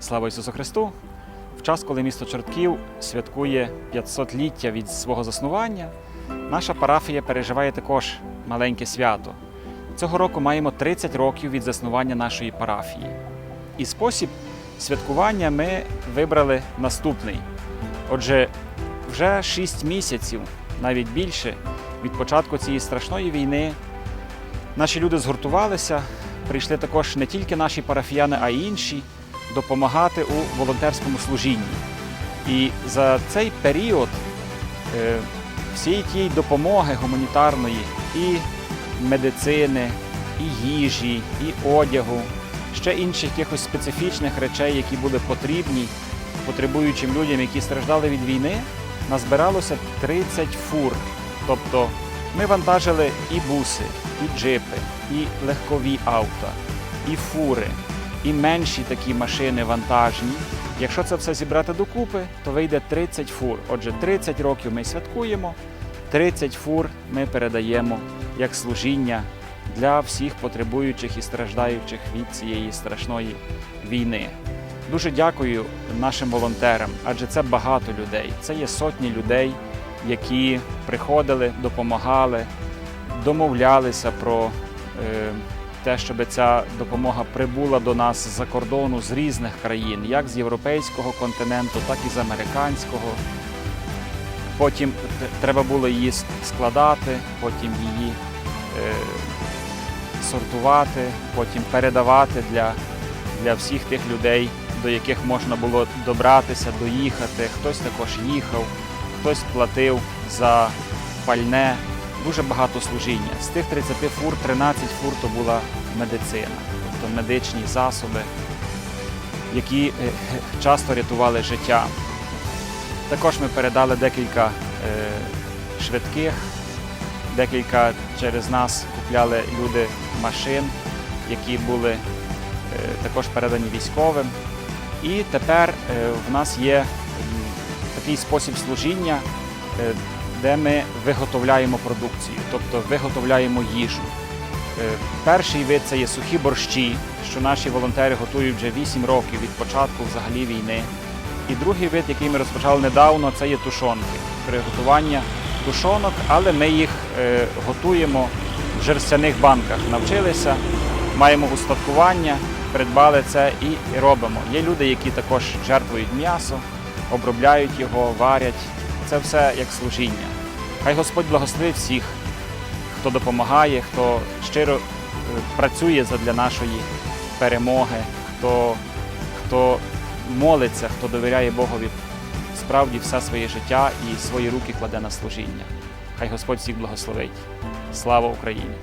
Слава Ісусу Христу! В час, коли місто Чортків святкує 500-ліття від свого заснування, наша парафія переживає також маленьке свято. Цього року маємо 30 років від заснування нашої парафії. І спосіб святкування ми вибрали наступний. Отже, вже 6 місяців, навіть більше, від початку цієї страшної війни наші люди згуртувалися, прийшли також не тільки наші парафіяни, а й інші допомагати у волонтерському служінні. І за цей період е, всієї тієї допомоги гуманітарної і медицини, і їжі, і одягу, ще інших якихось специфічних речей, які були потрібні потребуючим людям, які страждали від війни, назбиралося 30 фур. Тобто ми вантажили і буси, і джипи, і легкові авто, і фури, і менші такі машини вантажні. Якщо це все зібрати докупи, то вийде 30 фур. Отже, 30 років ми святкуємо, 30 фур ми передаємо як служіння для всіх потребуючих і страждаючих від цієї страшної війни. Дуже дякую нашим волонтерам, адже це багато людей. Це є сотні людей, які приходили, допомагали, домовлялися про е, те, щоб ця допомога прибула до нас з-за кордону з різних країн, як з європейського континенту, так і з американського. Потім треба було її складати, потім її е, сортувати, потім передавати для, для всіх тих людей, до яких можна було добратися, доїхати. Хтось також їхав, хтось платив за пальне. Дуже багато служіння. З тих 30 фур 13 фур то була медицина, тобто медичні засоби, які е, часто рятували життя. Також ми передали декілька е, швидких, декілька через нас купляли люди машин, які були е, також передані військовим. І тепер е, в нас є такий спосіб служіння, е, де ми виготовляємо продукцію, тобто виготовляємо їжу. Е, Перший вид це є сухі борщі, що наші волонтери готують вже 8 років від початку взагалі війни. І другий вид, який ми розпочали недавно, це є тушонки. Приготування тушонок, але ми їх е, готуємо в жерстяних банках. Навчилися, маємо устаткування, придбали це і, і робимо. Є люди, які також жертвують м'ясо, обробляють його, варять. Це все як служіння. Хай Господь благословить всіх, хто допомагає, хто щиро е, працює задля нашої перемоги, хто, хто молиться, хто довіряє Богові справді все своє життя і свої руки кладе на служіння. Хай Господь всіх благословить. Слава Україні!